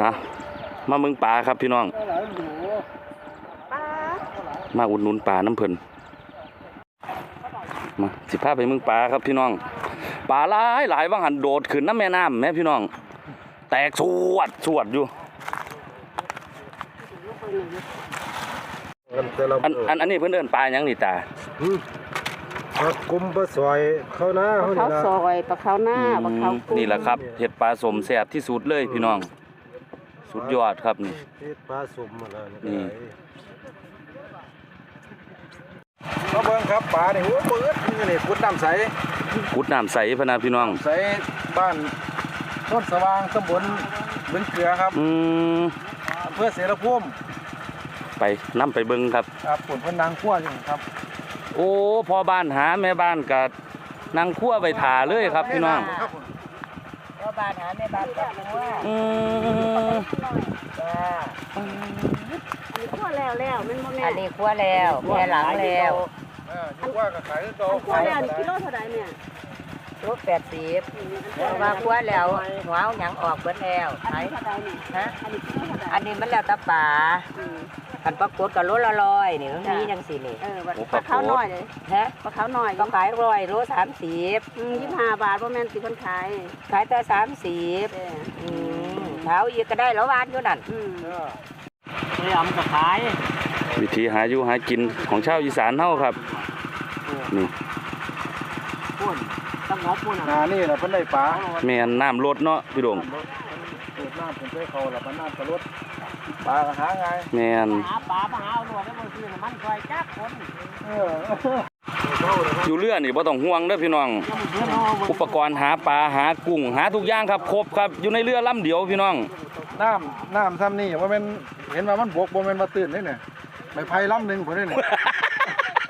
อะมาเมืองปลาครับพี่น้องป้ามาอุดหนุนปลาน้ำเพิ่นมาสิพาไปเมืองปลาครับพี่น้องปลาหลายหลายว่างหันโดดขึ้นน้ำแม่น้ำแม่พี่น้อง แตกสวดสวดอยู่อันอันอันนี้เพิ่นเอิ้นปลาหยังนี่ตาผักกุมปลาซอยเข้าหน้าปลาเขาเขานี่ซละอยปลาเขาหน้าปลาเขากุ้งนี่แหละครับเห็ดปลาสมแซ่บที่สุดเลยพี่น้อง สุดยอดครับนี่ที่ปลาสุ่มมาแล้วนี่มาเบิ่งครับปลาเนี่ยโอ้เปิดนี่นี่พุดน้ำใสกุดน้ำใสพะนาพี่น้องใสบ้านโต้นสว่างตำบลบึงเกลือครับอืมอำเภอเสรภูมิไปนํไปเบิ่งครับครับผลพนางขั้วอยู่ครับ โอ้พ่อบ้านหาแม่บ้านก็นั่งคั่วไปถาเลยครับพี่น้องครั บผมก็บ้านหาแม่บ้านกับหัวอืมจ้าอันนี้คั่วแล้วแล้วแมันบ่แม่อันนี้ครัวแล้วแม่หลังแล้วเอออยู่ว่าก็ขายโตอันคั่วแล้วนี่กิโลเท่าใดเนี่ยรูปแปดสิบว่าครัวแล้วหัวเอาหยังออกเบิดแล้วอันไหนนี้เท่าใดนี่ฮะอันนี้กิโลเท่าใดอันนี้มันแล้วแตะป่าอืม ขันปลากดกับโลละร้อยนี่มันมีจังสี่นี่เออปลาขาวน้อยเลยฮะปลาขาวน้อยก็ขายร้อยโลสามสิบอืม25บาทบ่แม่นสิเพิ่นขายขายแต่สามสิบเด้ออืมเท้าอีกก็ได้แล้ววานอยู่นั่นอืมเออเลยเอามันก็ขายวิธีหาอยู่หากินของชาวอีสานเฮาครับ นี่ปุ่นต้องงอปุ่นหนานี่แหละเพิ่นได้ปลาแม่นน้ำลดเนาะพี่ดงเปิดน้ำผมใช้เขาละมันน้ำกระลด ปลาก็หาไงแม่นหาปลามาหาเอาหลวงได้บ่ซื้อน้ำมันคอยจักคนเอออยู่เรือนี่บ่ต้องห่วงเด้อพี่น้อง อุปกรณ์หาปลาหากุ้งหาทุกอย่างครับครบครับอยู่ในเรือลำเดียวพี่น้องน้ำน้ำซ้ำนี่ว่ามันเห็นว่ามันบกบ่แม่นมาตื่นนี่เนี่ยไม่ไผ่ลำหนึ่งผมนี่เนี่ย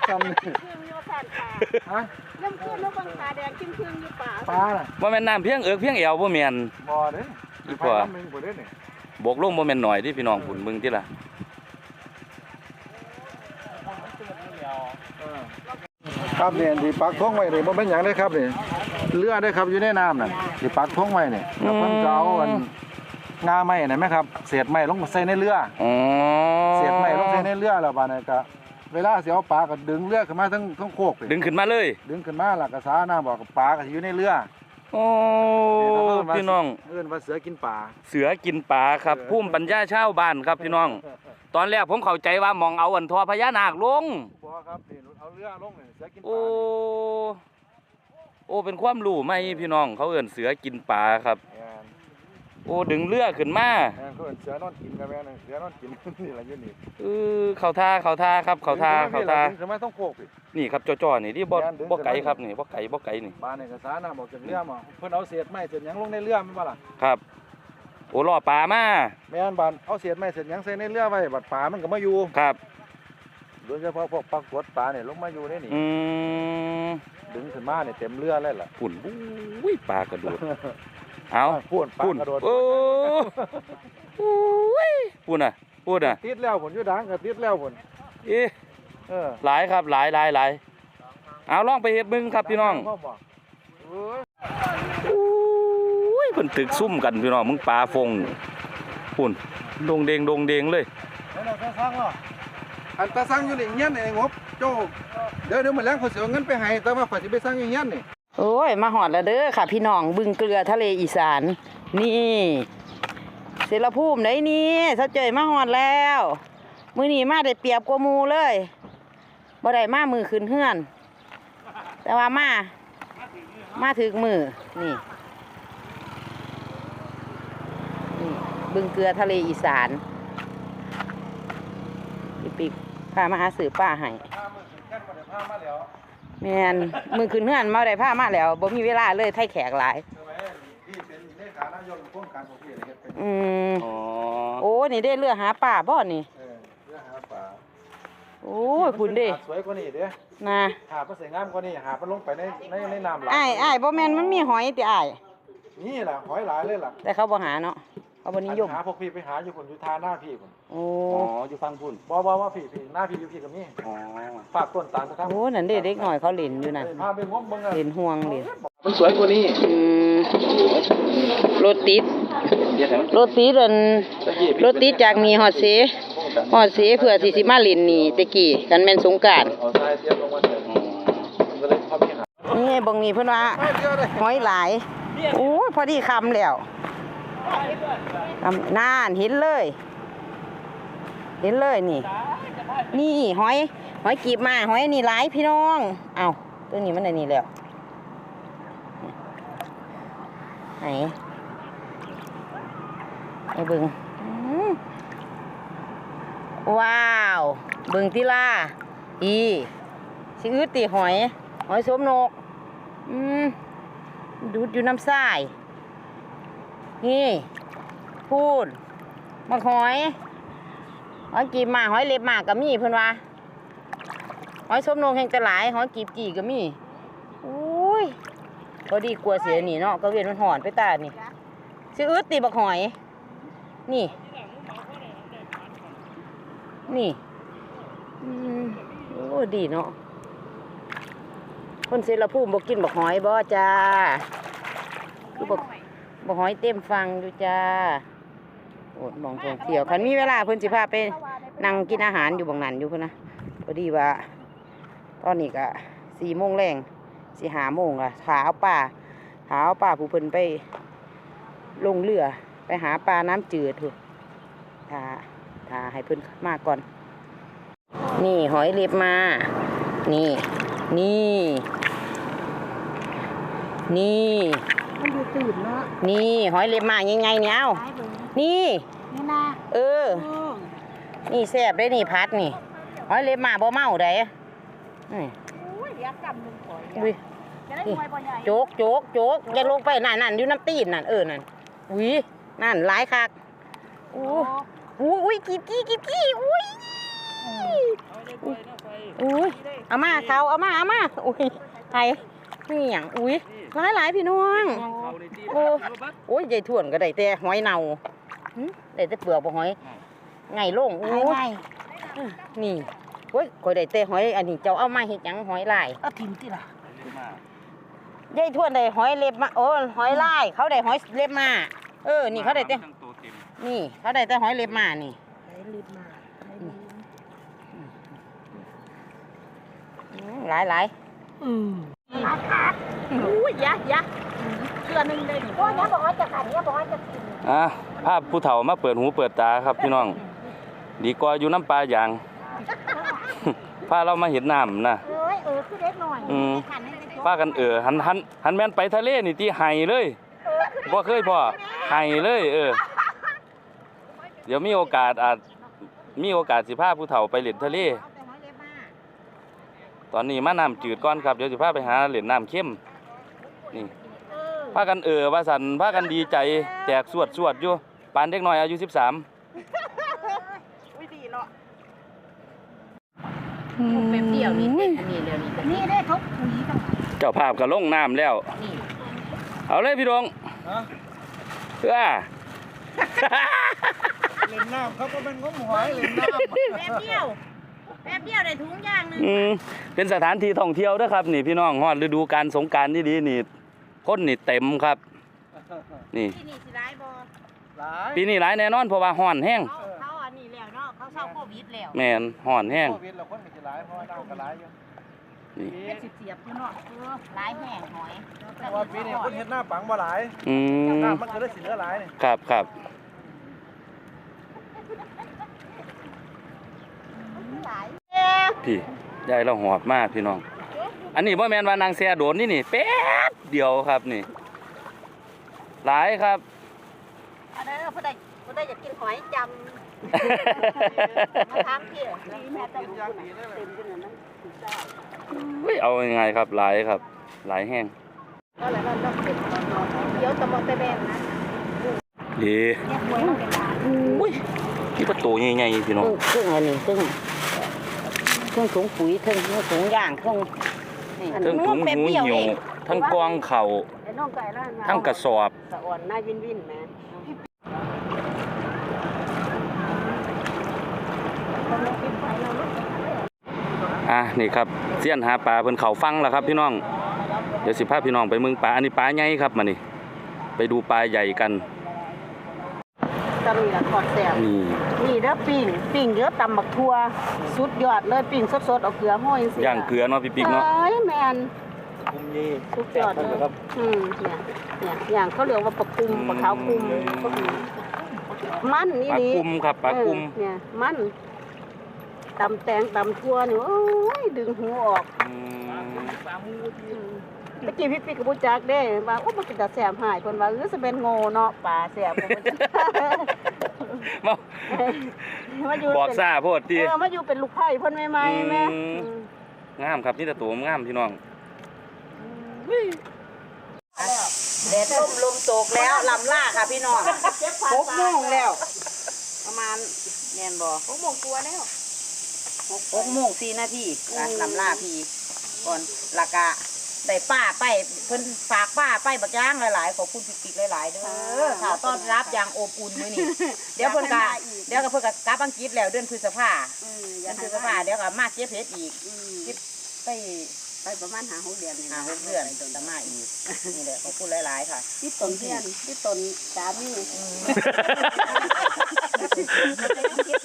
ซ้ำนี่เครื่องอยู่แผ่นปลาฮะน้ำขึ้นแล้วบางขาแดงขึ้นเครื่องอยู่ป่าปลาน่ะบ่แม่นน้ำเพียงเอิกเพียงแอวบ่แม่นบ่เด้อีไม่กว่าไผ่ลำหนึ่งผมนี่เนี่ย บกลงบ่แม่นหน่อยที่พี่น้องพุ่นมึงติล่ะครับเนี่ยที่ปักท้องไว้นี่บ่เป็นหยังได้ครับนี่เรือได้ครับอยู่ในน้ำน่ะที่ปักท้องไว้นี่แล้วเพิ่นก็เอาอันงาไม้น่ะไหมครับเศษไม้ลงมาใส่ในเรืออ๋อเศษไม้ลงใส่ในเรือแล้วบาดนี้ก็เวลาสิเอาปลาก็ดึงเรือขึ้นมาทั้งทั้งโคกนี่ดึงขึ้นมาเลย ดึงขึ้นมาแล้วก็สาน้ำบอกกับปลาก็สิอยู่ในเรือ โอ้พี่น้อง เอิ้นว่าเสือกินปลาเสือกินปลาครับภูมิปัญญาชาวบ้านครับพี่น้อง ตอนแรกผมเข้าใจว่ามองเอาอันทอพญานาคลงบ่ครับนี่เอาเรือลงนี่เสือกินปโอ้ลาโอ้เป็นความรู้ไหมพี่น้องเขาเอิ่นเสือกินปลาครับแม่น โอ้ดึงเรือขึ้นมาแม่นเขาเอิ้นเสือนอนกินกันแม่นเสือนอนกิน นี่ล่ะอยู่นี่เออเขาท่าเขาท่าครับเขาท่าเขาท่าดึงขึ้นมาต้องโคกพี่ นี่ครับจ่อๆนี่ที่บ่แม่นดึง บ่ไกลขึ้นมาครับนี่บ่ไกลบ่ไกลนี่ปลาเนี่ยก็สาน้ำออกจากเรือมาเพิ่นเอาเศษไม้เศษหยังลงในเรือแม่นบ่ล่ะครับโอ้ล่อปลามาแม่นบานเอาเศษไม้เศษหยังใส่ในเรือไว้บัดปลามันก็มาอยู่ครับ โดยเฉพาะพวกปลากดปลาเนี่ยลงมาอยู่ในนี่อืมดึงขึ้นมาเนี่ยเต็มเรือเลยล่ะปุ่นอุ้ยปลากระโดด เอาพูนปลาปุ่นกระโดดโอ้อุ้ยปุ่นอะปุ่นอะติดแล้วผลอยู่ดังก็ติดแล้วผลเอ๊ะเออหลายครับหลายหลายหลายเอาลองไปเฮ็ดมึงครับพี่น้องพ่บอกเอ้ยอุ้ยเพิ่นตึกซุ่มกันพี่น้องมึงปลาฟงปุ่นดงเดงดงเดงเลยแล้วเราจะสร้างเหรออันตาสร้างอยู่นี่เงี้ยนไอ้งบโจเดี๋ยวเดี๋ยวมาแล้วเขาเสียเงินไปให้แต่ว่าเขาจะไปสร้างอย่างเงี้ยนนี่ โอ้ย มาหอดแล้วเด้อค่ะ พี่น้องบึงเกลือทะเลอีสาน นี่เสรภูมิไหนนี่สะเจยมาหอดแล้ว มือนี้มาได้เปรียบกว่ามูเลยบ่ได้มามือขึ้นเฮือน แต่ว่ามา มาถึงมือนี่นี่ บึงเกลือทะเลอีสานพี่ปิ๊กพามาหาสื่อป้าให้ามือขึ้น แค่มาเดี๋ยวพามาแล้วแมนมือขึ้นเฮือนมาได้ผ้ามาแล้วบ่มีเวลาเลยไทยแขกหลายใช่ไหมพี่เป็นเลขานายกโครงการของพี่อะไรเฮ็ดเป็นอืมอ๋อโอ้นี่ได้เรือหาป่าบ่นี่ เออเพื่อหาปลาโอ้ยคุณเด้หาสวยกว่านี้เด้นะหาดมันสวยงามกว่านี้หาดมันลงไปในในในน้ำหลายอ้ายอ้ายบ่แม่นมันมีหอยติอ้ายนี่ล่ะหอยหลายเลยล่ะแต่เขาบ่หาเนาะ เขาบ่นิยม หาพวกพี่ไปหาอยู่คนอยู่ทาหน้าพี่คนโอ้อ๋ออยู่ฟังพุ่นบ่บ่ว่าพี่พี่หน้าพี่อยู่พี่กับนี่อ๋อฝากต้นตาลสักครั้งโหนั่นเด้เด็กน้อยเขาเล่นอยู่นั่นพาไปงมเบิ่งอะเล่นห่วงเล่นมันสวยกว่านี้อืมรถติดรถติดอันรถติดจากนี่ฮอดเสฮอดเสเพื่อที่สิมาเล่นนี่แตะกี้กันแม่นสงกรานต์เอาทรายเทียมลงมาเสร็จมันก็เลยเข้าไปหานี่เบงนี่เพิ่นว่าหอยหลายโอ้ยพอดีคำแล้วคำ น่านเห็นเลย เห็นเลยนี่ นี่หอย หอยกีบมาหอยนี่หลายพี่น้อง เอาตัวนี้มันอันนี้แล้วไหนไอ้เบิงว้าวเบิงติล่า อีสิอึดตีหอย หอยสมนก อืมดูดอยู่น้ำทราย นี่พูดมาหอยหอยกีบมาหอยเล็บมาก็มีเพิ่อนว่าหอยสมนงแห่งจะหลายหอยกีบกี่ก็มีอุ้ยก็ดีกลัวเสียหนีเนาะก็เวียนมันหอนไปตานี่สิอึดตีบักหอย นี่ นี่โอ้ดีเนาะคนเซลภูมบอกกินบักหอยบ่จ้าคือบัก บหอยเต็มฟังอยู่จ้าโอดมองท่องเที่ยวคันมีเวลาเพิ่นสิพาไปนั่งกินอาหารอยู่บางนั้นอยู่พุ่นนะพอดีว่า ตอนนี้ก็สี่โมงแรงสิหาโมงละหาเอาป่าหาเอาป่าผู้เพิ่นไป ลงเรือไปหาปลาน้ำจืดเถอะถ้าถ้าให้เพิ่นมาก่อน นี่หอยเล็บมา นี่ นี่ นี่ มันดูตื่นเนาะนี่หอยเล็บมายังไงเนี่ยเอ้าหายเบิ่งนี่ นี่นะเออนี่แซ่บได้นี่พัดนี่หอยเล็บมาบ่เมาได้อืมอุ้ยอยากจำมึงข่อยอุ้ย จะได้มวยบ่ใหญ่โจกโจกโจกอย่าลงไปนั่นนั่นอยู่น้ำตีนนั่นเออนั่นอุ้ยนั่นหลายคักอู้อุ้ยอุ้ยกีบกี้กีบกี้อุ้ยอุ้ยเอามาเขาเอามาเอามาอุ้ยไทย นี่หยังอุ้ยหลายหลายพี่น้องโอ้โอ้ยใหญ่ถ่วนก็ได้แต่หอยเน่าหึได้แต่เปลือกบ่หอยไงลงอู้ยนี่โอ้ยข่อยได้แต่หอยอันนี้เจ้าเอามาเฮ็ดหยังหอยลายเอาถิ่มติล่ะยายทวนได้หอยเล็บมาโอ้หอยลายเขาได้หอยเล็บมาเออ นี่เขาได้แต่นี่ เขาได้แต่หอยเล็บมานี่ไหนรีบมาไหนรีบอืมหลายหลายอืม ขาดขาดอุ้ยยะยะเกลือหนึงเลยโอ้ยยะบอกว่าจะขันยะบอกว่าจะกินอะภาพผู้เฒ่ามาเปิดหูเปิดตาครับพี่น้อง ดีกว่าอยู่น้ำปลาอย่างพาเรามาเห็นน้ำนะเอ้ยเออคือเล็กหน่อยอืมขันให้ได้พากันเออหันหันหันแม่นไปทะเลนี่ที่ไห้เลยบ่เคยพ่อไห้เลย เออ เดี๋ยวมีโอกาสอาจมีโอกาสสิพาผู้เฒ่าไปเล่นทะเล เอาแต่หอยเล็บมา ตอนนี้มาน้ำจืดก่อนครับเดี๋ยวสิพาไปหาเล่นน้ำเข้มนี่เออพากันเออว่าสันพากันดีใจแตกสวดสวดอยู่ปานเด็กน้อยอายุ13อุ้ยดีเนาะเปรี้ยวนี่นี่เดี๋ยวนี้นี่ได้เขาปุ๋ยกันเจ้าภาพก็ลงน้ำแล้วนี่เอาเลยพี่ดวงฮะเพื่อเล่นน้ำเขาก็เป็นงมหอยเล่นน้ำแป๊บเดียว แป๊บเดียวได้ถุงยางหนึงอืมเป็นสถานที่ท่องเที่ยวเด้อครับ นี่พี่น้องฮอดฤดูการสงกรารที่ดีนี่คนนี่เต็มครับ นี่ ที่นี่สิร้ายบ่หลายปีนี้หลายแน่นอนเพราะว่าฮ้อนแห้งเขาเขาอันนี้แล้วเนาะเขาเศร้าโควิดแล้วแม่นฮ้อนแห้งโควิดเราคนก็สิหลายเพราะว่าน้ำก็หลายอยู่นี่เป็นสิบเสียบอยู่เนาะเออหลายแห้งหอยแต่ว่าปีนี้คนเฮ็ดหน้าปังบ่หลายอืมน้ำมันก็เลยสิเหลือหลายนี่ครับครับ หลาย พี่ยายเราหอบมากพี่น้อง อันนี้บ่แม่นว่านางแซ่โดนนี่นี่แป๊บเดียวครับนี่ หลายครับอันนั้นผู้ใดผู้ใดอยากกินหอยจำมาทางพี่แม่ต้องรู้นะเต็มอยู่นั่นนะถูกได้เฮ้ยเอายังไงครับหลายครับ หลายแห้งก็เลยว่าต้องเป็นตอนนอนเดี๋ยวตะมองตะแบงนะดีเนี่ยหวยมันเป็นหลายอุ้ยนี่ประตูใหญ่ๆพี่น้องเครื่องเครื่องอันนี้เครื่อง เครื่องถุงปุ๋ยเครื่องถุงย่างเครื่องนี่ทั้งถุงหูหิวทั้งกองเข่าท่างทั้งกระสอบสะอ่อนหน้าวินวินแม่อะนี่ครับเสี้ยนหาปลาเพิ่นเขาฟังแล้วครับพี่น้อง เดี๋ยวสิพาพี่น้องไปเมืองปลาอันนี้ปลาใหญ่ครับมานี่ไปดูปลาใหญ่กัน ตะลุยละทอดแซ่บนี่ นี่เด้อปิ้งปิ้งเยอะตำบักทั่วสุดยอดเลยปิ้งสดๆเอาเกลือห้อยสิย่างเกลือเนาะพี่ปิ๊กเนาะเอ้ยแมนคุมยี่สุดยอดเลยอืมเนี่ยเนี่ยอย่างเขาเรียกว่าปลาคุมปลาขาวคุมมันนี่ปลานี่กุมครับปลากุมเออเนี่ยมันตำแตงตำทั่วนี่โอ้ยดึงหูออกอืม ตะกี้พี่ปิ๊กกับบุจักเด้ว่าโอ้มันเป็นตาแสบหายคนว่าเออสิเป็นโง่เนาะป่าแสบผมบ่จักมามาอยู่บอกเป็นซาโพดติเออมาอยู่เป็นลูกไผ่เพิ่นใหม่ๆแม่อืมงามครับนี่แต่ตัวงามพี่น้อง แดดลมลมตกแล้วลำล่าค่ะพี่น้องหกโมงแล้ว ประมาณแน่นบ่หกโมงกว่าแล้ว หกโมงสี่นาทีอะลำล่าพี่ก่อนและกะ ได้ป้าไปเพิ่นฝากป้าไปบักย่างหลายๆขอบคุณพี่ปิ๊กหลายๆเด้อค่ะต้อนรับอย่างอบอุ่นมื้อนี้เดี๋ยวเพิ่นก็เดี๋ยวก็เพิ่นก็กลับอังกฤษแล้วเดือนพฤษภาอืมอเดืย่าอนให้พฤษภาเดี๋ยวก็มาเก็บเห็ดอีกอืมไปไปประมาณหาหกเดือนนี่หาหกเดือนจะมาอีกนี่แหละขอบคุณหลายๆค่ะที่ต้นเทียนที่ต้นสามี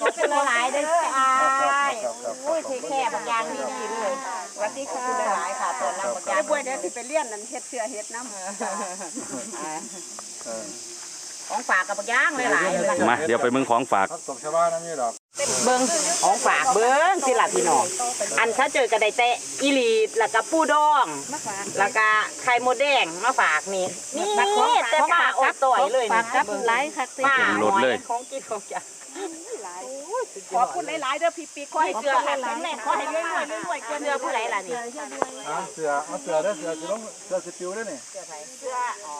ขอบคุณหลายๆเด้ออายโอ้ยเทแค่บางอย่างดีๆเลยส วัสดีค่ะขอบคุณหลายๆค่ะตอนรับบางอจ้าย่างป่วยเดี๋ยวสิไปเลี้ยนนั่นเฮ็ดเสื้อเฮ็ดน้ำอ่าเออของฝากกับบางอย่างหลายๆเลยมาเดี๋ยวไปเมืองของฝากพักตกชาวบ้านนั่นนี่ดอกเบิ้งของฝากเบิ้งสิล่ะพี่น้องอันถ้าเจอกันได้แต่อีหลีแล้วก็ปูดองแล้วก็ไข่มดแดงมาฝากนี่นี่แต่ป้าอดต่อยเลยนะครับหลายคักสิป้าเต็มรถเลยของกินของจ้ะ ขอบคุณหลายๆเด้อพี่ปิ๊กขอให้เกลือแข็งแรงขอให้รวยๆรวยๆเกลือผู้ใดล่ะนี่หาเสือเอาเสือเด้อเสือสิลงเสือสิปิวเด้อนี่เกลือไผเกลืออ๋อ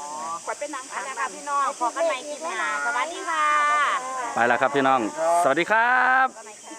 ขอเป็นนางเอาละค่ะพี่น้องขอกันใหม่คลิปหน้าสวัสดีค่ะ ไปแล้วครับพี่น้อง สวัสดีครับส